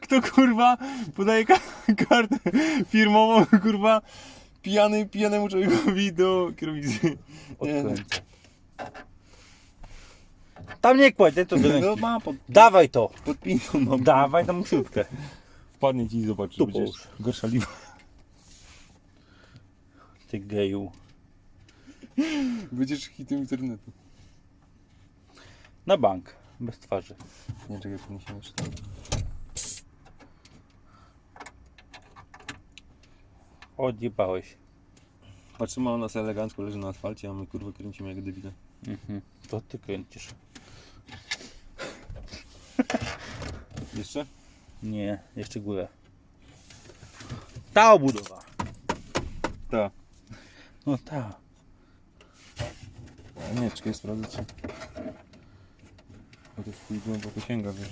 Kto kurwa podaje ka kartę firmową, kurwa, pijany, pijanemu człowiekowi do kierownicy. Nie, no. Tam nie kładź, daj to do No pod, Dawaj to. pod piną mam. Dawaj tam śrubkę. Wpadnie ci i zobacz, Tu będziesz połóż. Ty geju. Będziesz hitem internetu. Na bank. Bez twarzy. Nie, czekaj, podniesiemy jeszcze. Odjebałeś. Patrzymy, ona sobie elegancko leży na asfalcie, a my kurwa kręcimy jak debile. Mhm. To ty kręcisz. Jeszcze? Nie, jeszcze górę. Ta obudowa. Tak. No ta. Nie, czekaj, sprawdzę czy... Bo to w chuj głęboko sięga, wiesz.